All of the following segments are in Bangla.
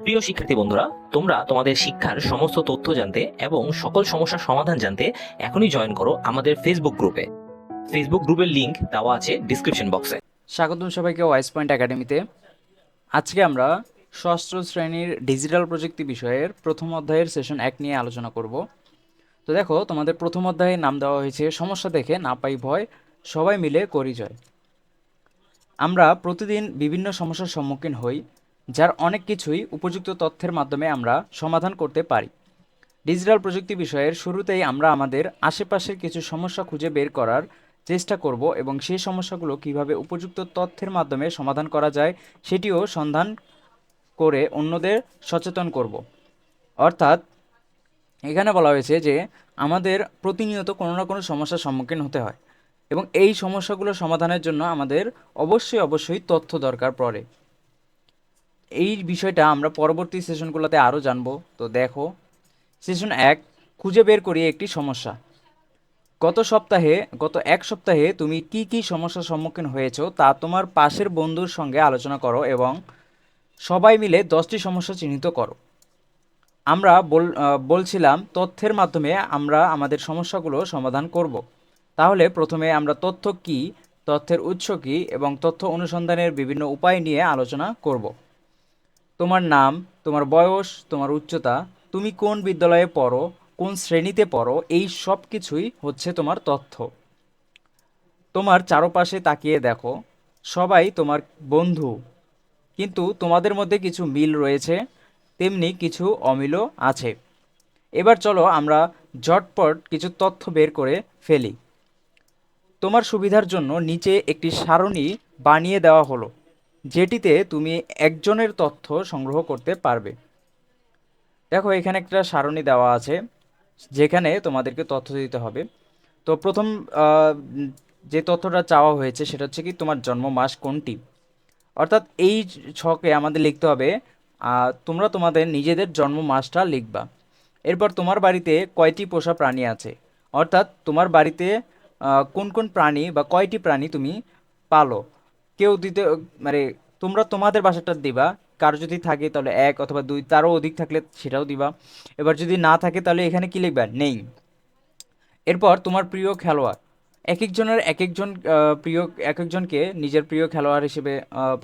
প্রিয় শিক্ষার্থী বন্ধুরা, তোমরা তোমাদের শিক্ষার সমস্ত তথ্য জানতে এবং সকল সমস্যার সমাধান জানতে এখনই জয়েন করো আমাদের ফেসবুক গ্রুপে ফেসবুক গ্রুপের লিংক দেওয়া আছে ডিসক্রিপশন বক্সে স্বাগতম সবাইকে ওয়াইস পয়েন্ট একাডেমিতে আজকে আমরা ষষ্ঠ শ্রেণির ডিজিটাল প্রযুক্তি বিষয়ের প্রথম অধ্যায়ের সেশন এক নিয়ে আলোচনা করব। তো দেখো, তোমাদের প্রথম অধ্যায়ে নাম দেওয়া হয়েছে, সমস্যা দেখে না পাই ভয়, সবাই মিলে করি জয়। আমরা প্রতিদিন বিভিন্ন সমস্যার সম্মুখীন হই যার অনেক কিছুই উপযুক্ত তথ্যের মাধ্যমে আমরা সমাধান করতে পারি। ডিজিটাল প্রযুক্তি বিষয়ের শুরুতেই আমরা আমাদের আশেপাশের কিছু সমস্যা খুঁজে বের করার চেষ্টা করব এবং সেই সমস্যাগুলো কীভাবে উপযুক্ত তথ্যের মাধ্যমে সমাধান করা যায় সেটিও সন্ধান করে অন্যদের সচেতন করব। অর্থাৎ এখানে বলা হয়েছে যে আমাদের প্রতিনিয়ত কোনো না কোনো সমস্যার সম্মুখীন হতে হয় এবং এই সমস্যাগুলো সমাধানের জন্য আমাদের অবশ্যই অবশ্যই তথ্য দরকার পড়ে। এই বিষয়টা আমরা পরবর্তী সেশনগুলোতে আরও জানব। তো দেখো, সেশন এক, খুঁজে বের করি একটি সমস্যা। গত সপ্তাহে, গত এক সপ্তাহে তুমি কি কি সমস্যার সম্মুখীন হয়েছো তা তোমার পাশের বন্ধুর সঙ্গে আলোচনা করো এবং সবাই মিলে দশটি সমস্যা চিহ্নিত করো। আমরা বল বলছিলাম তথ্যের মাধ্যমে আমরা আমাদের সমস্যাগুলো সমাধান করব। তাহলে প্রথমে আমরা তথ্য কি, তথ্যের উৎস কি এবং তথ্য অনুসন্ধানের বিভিন্ন উপায় নিয়ে আলোচনা করব। তোমার নাম, তোমার বয়স, তোমার উচ্চতা, তুমি কোন বিদ্যালয়ে পড়ো, কোন শ্রেণীতে পড়ো, এই সব কিছুই হচ্ছে তোমার তথ্য। তোমার চারপাশে তাকিয়ে দেখো, সবাই তোমার বন্ধু। কিন্তু তোমাদের মধ্যে কিছু মিল রয়েছে, তেমনি কিছু অমিলও আছে। এবার চলো আমরা ঝটপট কিছু তথ্য বের করে ফেলি। তোমার সুবিধার জন্য নিচে একটি সারণী বানিয়ে দেওয়া হলো। যেটিতে তুমি একজনের তথ্য সংগ্রহ করতে পারবে। দেখো, এখানে একটা সারণী দেওয়া আছে, যেখানে তোমাদেরকে তথ্য দিতে হবে। তো প্রথম যে তথ্যটা চাওয়া হয়েছে, সেটা হচ্ছে কি, তোমার জন্ম মাস কোনটি? অর্থাৎ এই ছকে আমাদের লিখতে হবে তোমরা তোমাদের নিজেদের জন্ম মাসটা লিখবা। এরপর তোমার বাড়িতে কয়টি পোষা প্রাণী আছে? অর্থাৎ তোমার বাড়িতে কোন কোন প্রাণী বা কয়টি প্রাণী তুমি পালো? কেউ দিতে মানে তোমরা তোমাদের বাসাটা দিবা, কারও যদি থাকে তাহলে এক অথবা দুই, তারও অধিক থাকলে সেটাও দিবা। এবার যদি না থাকে তাহলে এখানে কি লিখবা? নেই। এরপর তোমার প্রিয় খেলোয়াড়। এক একজনের এক একজন প্রিয় এক একজনকে নিজের প্রিয় খেলোয়াড় হিসেবে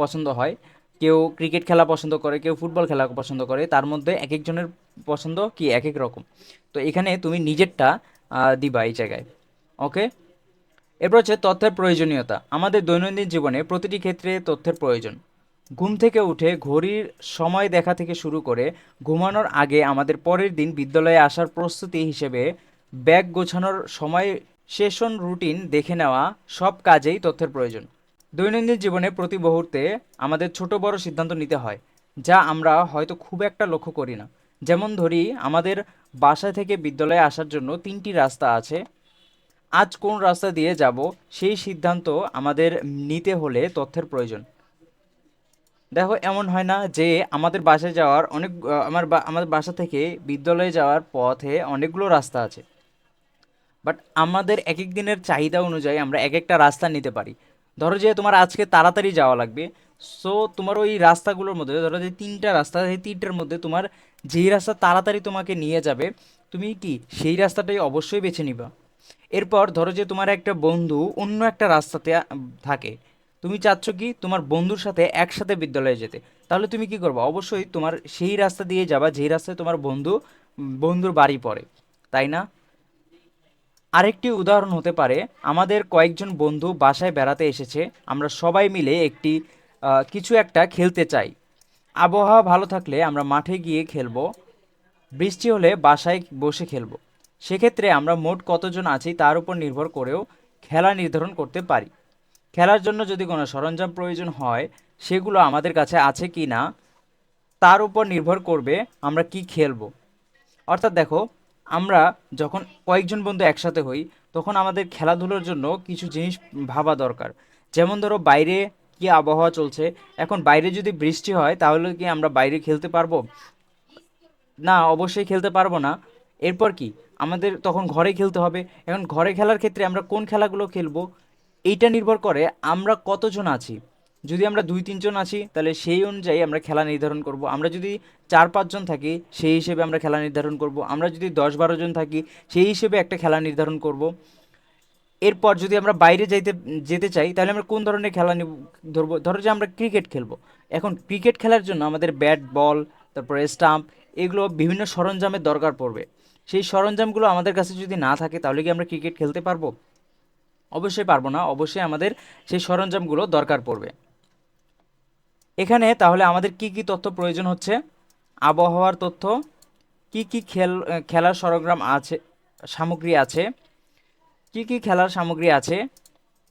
পছন্দ হয়। কেউ ক্রিকেট খেলা পছন্দ করে, কেউ ফুটবল খেলা পছন্দ করে। তার মধ্যে এক একজনের পছন্দ কি? এক এক রকম। তো এখানে তুমি নিজেরটা দিবা এই জায়গায়। ওকে এরপর হচ্ছে তথ্যের প্রয়োজনীয়তা। আমাদের দৈনন্দিন জীবনে প্রতিটি ক্ষেত্রে তথ্যের প্রয়োজন। ঘুম থেকে উঠে ঘড়ির সময় দেখা থেকে শুরু করে ঘুমানোর আগে আমাদের পরের দিন বিদ্যালয়ে আসার প্রস্তুতি হিসেবে ব্যাগ গোছানোর সময় সেশন রুটিন দেখে নেওয়া সব কাজেই তথ্যের প্রয়োজন। দৈনন্দিন জীবনে প্রতি মুহূর্তে আমাদের ছোট বড় সিদ্ধান্ত নিতে হয়, যা আমরা হয়তো খুব একটা লক্ষ্য করি না। যেমন ধরি, আমাদের বাসা থেকে বিদ্যালয়ে আসার জন্য তিনটি রাস্তা আছে। আজ কোন রাস্তা দিয়ে যাব, সেই সিদ্ধান্ত আমাদের নিতে হলে তথ্যের প্রয়োজন। দেখো, এমন হয় না যে আমাদের বাসায় যাওয়ার অনেক আমার আমাদের বাসা থেকে বিদ্যালয়ে যাওয়ার পথে অনেকগুলো রাস্তা আছে। বাট আমাদের এক এক দিনের চাহিদা অনুযায়ী আমরা এক একটা রাস্তা নিতে পারি। ধরো যে তোমার আজকে তাড়াতাড়ি যাওয়া লাগবে সো তোমার ওই রাস্তাগুলোর মধ্যে, ধরো যে তিনটা রাস্তা সেই তিনটার মধ্যে তোমার যেই রাস্তা তাড়াতাড়ি তোমাকে নিয়ে যাবে, তুমি কি সেই রাস্তাটাই অবশ্যই বেছে নিবা? এরপর ধরো যে তোমার একটা বন্ধু অন্য একটা রাস্তাতে থাকে। তুমি চাচ্ছ কি তোমার বন্ধুর সাথে একসাথে বিদ্যালয়ে যেতে। তাহলে তুমি কি করবে? অবশ্যই তোমার সেই রাস্তা দিয়ে যাবা, যেই রাস্তায় তোমার বন্ধু বন্ধুর বাড়ি পড়ে। তাই না? আরেকটি উদাহরণ হতে পারে, আমাদের কয়েকজন বন্ধু বাসায় বেড়াতে এসেছে। আমরা সবাই মিলে একটি কিছু একটা খেলতে চাই। আবহাওয়া ভালো থাকলে আমরা মাঠে গিয়ে খেলব। বৃষ্টি হলে বাসায় বসে খেলব। সেক্ষেত্রে আমরা মোট কতজন আছি তার উপর নির্ভর করেও খেলা নির্ধারণ করতে পারি। খেলার জন্য যদি কোনো সরঞ্জাম প্রয়োজন হয়, সেগুলো আমাদের কাছে আছে কি না, তার উপর নির্ভর করবে আমরা কি খেলব। অর্থাৎ দেখো, আমরা যখন কয়েকজন বন্ধু একসাথে হই, তখন আমাদের খেলাধুলোর জন্য কিছু জিনিস ভাবা দরকার। যেমন ধরো, বাইরে কি আবহাওয়া চলছে, এখন বাইরে যদি বৃষ্টি হয়, তাহলে কি আমরা বাইরে খেলতে পারব? না, অবশ্যই খেলতে পারব না। এরপর কি? আমাদের তখন ঘরে খেলতে হবে। এখন ঘরে খেলার ক্ষেত্রে আমরা কোন খেলাগুলো খেলব, এইটা নির্ভর করে আমরা কতজন আছি। যদি আমরা দুই তিনজন আছি, তাহলে সেই অনুযায়ী আমরা খেলা নির্ধারণ করব। আমরা যদি চার পাঁচজন থাকি, সেই হিসেবে আমরা খেলা নির্ধারণ করব। আমরা যদি দশ, বারো জন থাকি, সেই হিসেবে একটা খেলা নির্ধারণ করব। এরপর যদি আমরা বাইরে যাইতে, যেতে চাই, তাহলে আমরা কোন ধরনের খেলা নিব, ধরবো? ধরো যে আমরা ক্রিকেট খেলব। এখন ক্রিকেট খেলার জন্য আমাদের ব্যাট, বল, তারপরে স্টাম্প, এগুলো বিভিন্ন সরঞ্জামের দরকার পড়বে। সেই সরঞ্জামগুলো আমাদের কাছে যদি না থাকে, তাহলে কি আমরা ক্রিকেট খেলতে পারব? অবশ্যই পারব না, অবশ্যই আমাদের সেই সরঞ্জামগুলো দরকার পড়বে। এখানে তাহলে আমাদের কি কি তথ্য প্রয়োজন হচ্ছে? আবহাওয়ার তথ্য, কি কি খেল, খেলার সরঞ্জাম আছে, সামগ্রী আছে, কি কি খেলার সামগ্রী আছে,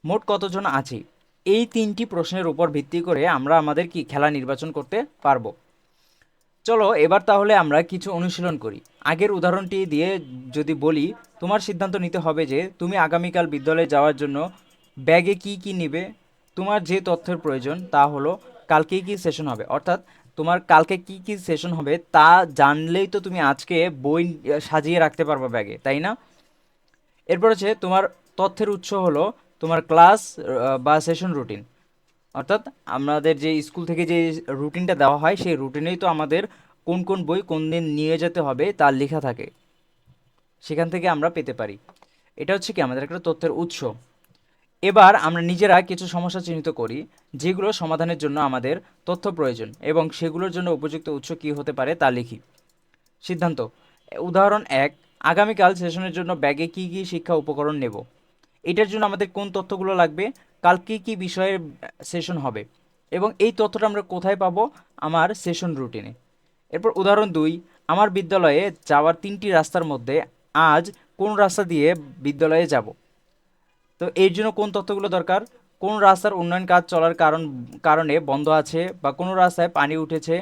মোট কতজন আছে? এই তিনটি প্রশ্নের উপর ভিত্তি করে আমরা আমাদের কি খেলা নির্বাচন করতে পারব? চলো, এবার তাহলে আমরা কিছু অনুশীলন করি। আগের উদাহরণটি দিয়ে যদি বলি, তোমার সিদ্ধান্ত নিতে হবে যে তুমি আগামীকাল বিদ্যালয়ে যাওয়ার জন্য ব্যাগে কি কি নিবে, তোমার যে তথ্যের প্রয়োজন তা হলো কালকে কি সেশন হবে। অর্থাৎ তোমার কালকে কি কি সেশন হবে তা জানলেই তো তুমি আজকে বই সাজিয়ে রাখতে পারবে ব্যাগে, তাই না? এরপর হচ্ছে তোমার তথ্যের উৎস হলো তোমার ক্লাস বা সেশন রুটিন। অর্থাৎ আমাদের যে স্কুল থেকে যে রুটিনটা দেওয়া হয়, সেই রুটিনেই তো আমাদের কোন কোন বই কোন দিন নিয়ে যেতে হবে তা লেখা থাকে। সেখান থেকে আমরা পেতে পারি। এটা হচ্ছে কি? আমাদের একটা তথ্যের উৎস। এবার আমরা নিজেরা কিছু সমস্যা চিহ্নিত করি, যেগুলো সমাধানের জন্য আমাদের তথ্য প্রয়োজন এবং সেগুলোর জন্য উপযুক্ত উৎস কী হতে পারে তা লিখি। সিদ্ধান্ত। উদাহরণ এক, আগামীকাল সেশনের জন্য ব্যাগে কি কি শিক্ষা উপকরণ নেব? এটার জন্য আমাদের কোন তথ্যগুলো লাগবে? কাল কি কি বিষয়ের সেশন হবে? এবং এই তথ্যটা আমরা কোথায় পাবো? আমার সেশন রুটিনে এরপর উদাহরণ দুই, আমার বিদ্যালয়ে যাওয়ার তিনটি রাস্তার মধ্যে আজ কোন রাস্তা দিয়ে বিদ্যালয়ে যাব? তো এর জন্য কোন তথ্যগুলো দরকার? কোন রাস্তার উন্নয়ন কাজ চলার কারণ, কারণে বন্ধ আছে বা কোনো রাস্তায় পানি উঠেছে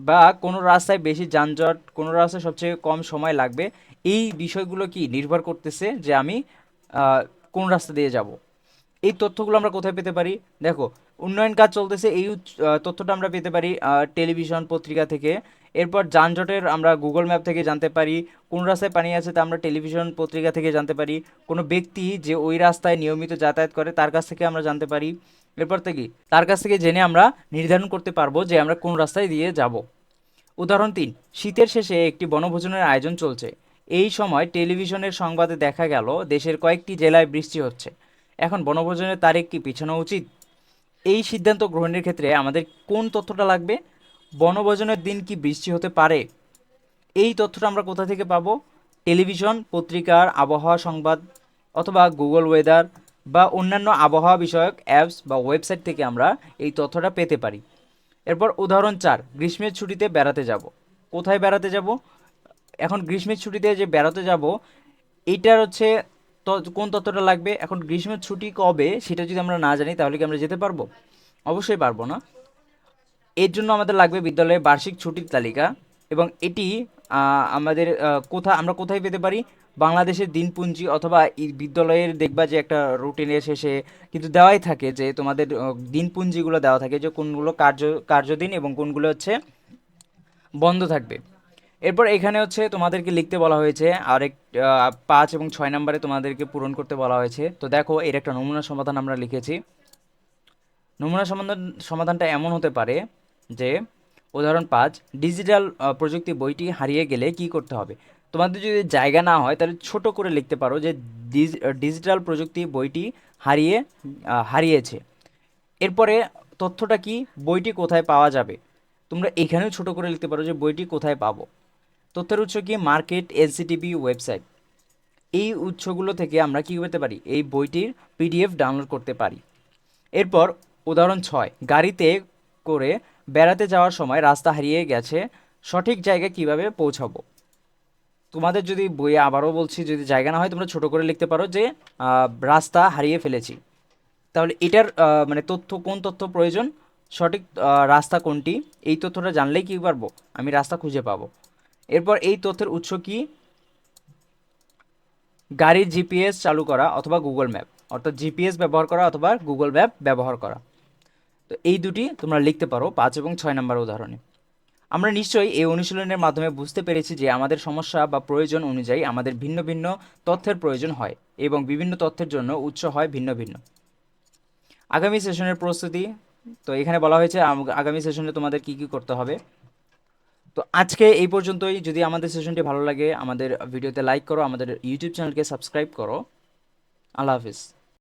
বা কোনো রাস্তায় বেশি যানজট, কোনো রাস্তায় সবচেয়ে কম সময় লাগবে? এই বিষয়গুলো কি নির্ভর করতেছে যে আমি কোন রাস্তা দিয়ে যাব? এই তথ্যগুলো আমরা কোথায় পেতে পারি? দেখো, উন্নয়ন কাজ চলতেছে, এই তথ্যটা আমরা পেতে পারি টেলিভিশন পত্রিকা থেকে। এরপর যানজটের আমরা গুগল ম্যাপ থেকে জানতে পারি, কোন রাস্তায় পানি আছে তা আমরা টেলিভিশন পত্রিকা থেকে জানতে পারি, কোনো ব্যক্তি যে ওই রাস্তায় নিয়মিত যাতায়াত করে তার কাছ থেকে আমরা জানতে পারি। এরপর থেকে, তার কাছ থেকে জেনে আমরা নির্ধারণ করতে পারব যে আমরা কোন রাস্তায় দিয়ে যাব। উদাহরণ তিন, শীতের শেষে একটি বনভোজনের আয়োজন চলছে। এই সময় টেলিভিশনের সংবাদে দেখা গেল, দেশের কয়েকটি জেলায় বৃষ্টি হচ্ছে। এখন বনভোজনের তারিখ কি পিছানো উচিত? এই সিদ্ধান্ত গ্রহণের ক্ষেত্রে আমাদের কোন তথ্যটা লাগবে? বনভোজনের দিন কি বৃষ্টি হতে পারে? এই তথ্যটা আমরা কোথা থেকে পাবো? টেলিভিশন, পত্রিকার, আবহাওয়া সংবাদ অথবা গুগল ওয়েদার বা অন্যান্য আবহাওয়া বিষয়ক অ্যাপস বা ওয়েবসাইট থেকে আমরা এই তথ্যটা পেতে পারি। এরপর উদাহরণ চার, গ্রীষ্মের ছুটিতে বেড়াতে যাব। কোথায় বেড়াতে যাব? এখন গ্রীষ্মের ছুটিতে যে বেড়াতে যাব এইটার হচ্ছে কোন তথ্যটা লাগবে? এখন গ্রীষ্মের ছুটি কবে? সেটা যদি আমরা না জানি, তাহলে কি আমরা যেতে পারব? অবশ্যই পারব না। এর জন্য আমাদের লাগবে বিদ্যালয়ের বার্ষিক ছুটির তালিকা এবং এটি আমাদের কোথা, আমরা কোথায় পেতে পারি? বাংলাদেশের দিনপুঞ্জি অথবা বিদ্যালয়ের দেখবা যে একটা রুটিনের শেষে কিন্তু দেওয়াই থাকে যে তোমাদের দিনপুঞ্জিগুলো দেওয়া থাকে যে কোনগুলো কার্য, কার্যদিন এবং কোনগুলো হচ্ছে বন্ধ থাকবে। এরপর এখানে হচ্ছে তোমাদেরকে লিখতে বলা হয়েছে, আরেক পাঁচ এবং ছয় নম্বরে তোমাদেরকে পূরণ করতে বলা হয়েছে। তো দেখো, এর একটা নমুনা সমাধান আমরা লিখেছি। নমুনা সমাধান, সমাধানটা এমন হতে পারে যে, উদাহরণ পাঁচ, ডিজিটাল প্রযুক্তি বইটি হারিয়ে গেলে কি করতে হবে? তোমাদের যদি জায়গা না হয়, তাহলে ছোট করে লিখতে পারো যে, ডিজ- ডিজিটাল প্রযুক্তি বইটি হারিয়ে হারিয়েছে। এরপরে তথ্যটা কি? বইটি কোথায় পাওয়া যাবে? তোমরা এখানেও ছোট করে লিখতে পারো যে, বইটি কোথায় পাবো? তথ্যের উৎস কি? Market LCTV website. এই উৎসগুলো থেকে আমরা কি করতে পারি? এই বইটির পিডিএফ ডাউনলোড করতে পারি। এরপর উদাহরণ ছয়, গাড়িতে করে বেড়াতে যাওয়ার সময় রাস্তা হারিয়ে গেছে, সঠিক জায়গায় কীভাবে পৌঁছাবো? তোমাদের যদি বইয়ে আবারও বলছি, যদি জায়গা না হয়, তোমরা ছোট করে লিখতে পারো যে রাস্তা হারিয়ে ফেলেছি। তাহলে এটার মানে তথ্য কোন তথ্য প্রয়োজন? সঠিক রাস্তা কোনটি? এই তথ্যটা জানলেই কি পারব? আমি রাস্তা খুঁজে পাবো। এরপর এই তথ্যের উৎস কি? গাড়ির জিপিএস চালু করা অথবা গুগল ম্যাপ অর্থাৎ জিপিএস ব্যবহার করা অথবা গুগল ম্যাপ ব্যবহার করা। তো এই দুটি তোমরা লিখতে পারো পাঁচ এবং ছয় নম্বর উদাহরণে। আমরা নিশ্চয়ই এই অনুশীলনের মাধ্যমে বুঝতে পেরেছি যে আমাদের সমস্যা বা প্রয়োজন অনুযায়ী আমাদের ভিন্ন ভিন্ন তথ্যের প্রয়োজন হয় এবং বিভিন্ন তথ্যের জন্য উৎস হয় ভিন্ন ভিন্ন। আগামী সেশনের প্রস্তুতি, তো এখানে বলা হয়েছে আগামী সেশনে তোমাদের কি কি করতে হবে? তো আজকে এই পর্যন্তই। যদি আমাদের সেশনটি ভালো লাগে, আমাদের ভিডিওতে লাইক করো, আমাদের ইউটিউব চ্যানেলকে সাবস্ক্রাইব করো। আল্লাহ হাফিজ।